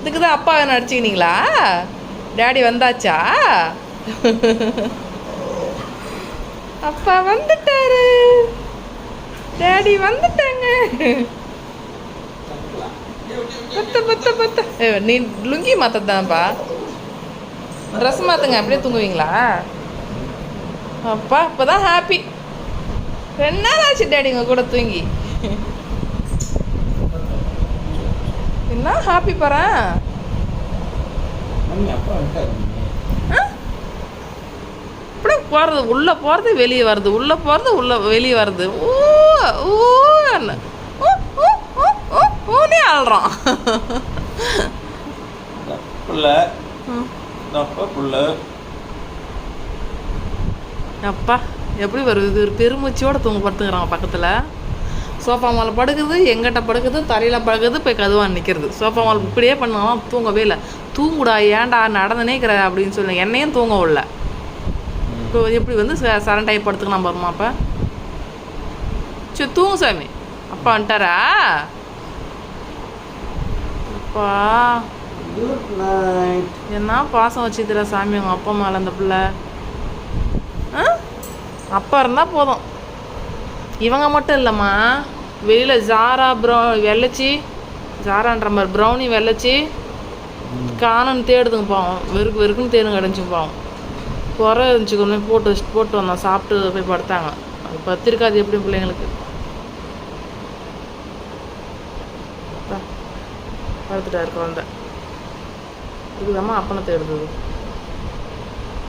இதுக்கு தான் அப்பா நடிச்சுக்கினீங்களா? டேடி வந்தாச்சா? அப்பா வந்துட்டாரு. டேடி வந்துட்டாங்க. பத்த பத்த பத்த. நீ லுங்கி மாத்ததான்ப்பா ட்ரெஸ் மாற்றுங்க அப்படியே தூங்குவீங்களா? அப்பா இப்போதான் ஹாப்பி ரெண்டு நாள் ஆச்சு டேடி உங்க கூட தூங்கி? என்ன? Happy mummy. அப்படியே போகிறது உள்ளே போகிறது வெளியே வருது. உள்ளே போகிறது உள்ளே வெளியே வருது. ஊ ஊன்னு. ஊனே ஆள்றான். புள்ள. அப்பா புள்ள? அப்பா எப்படி வருது? ஒரு பெருமூச்சியோட தூங்க படுத்துக்கிறான் பக்கத்தில். சோஃபா மேலே படுக்குது எங்கிட்ட படுக்குது தலையில் படுக்குது போய் கதுவாக நிற்கிறது சோஃபா மேலே இப்படியே பண்ணுவான் தூங்கவே இல்லை. தூங்குடா ஏன்டா நடந்துனே இருக்கிற அப்படின்னு சொல்லி என்னையும் தூங்க விடல இப்போ எப்படி வந்து ச- சரண்டாகி படுத்துக்கலாம் பாருமா அப்போ. சரி தூங்கு சாமி. அப்பா வந்துட்டாரா? அப்பா. என்ன பாசம் வச்சுக்கிறா சாமி உங்கள் அப்பா மேலே அந்த பிள்ளை? அப்பா இருந்தால் போதும். இவங்க மட்டும் இல்லைம்மா. வெளியில் ஜாரா ப்ரௌ வெள்ளச்சி. ஜாரான்ற மாதிரி ப்ரௌனி வெள்ளச்சி. காணுன்னு தேடுதுங்க பாவம். வெறுக்கு வெறுக்குன்னு தேடுங்க கிடஞ்சுங்க பாவம். குறை இருந்துச்சு கொஞ்சம் போட்டு வச்சு போட்டு வந்தோம். சாப்பிட்டு போய் படுத்தாங்க. அது பத்திருக்காது எப்படி பிள்ளைங்களுக்கு. பா, படுத்துட்டாரு குழந்தை. இதுதாம்மா அப்பனை தேடுது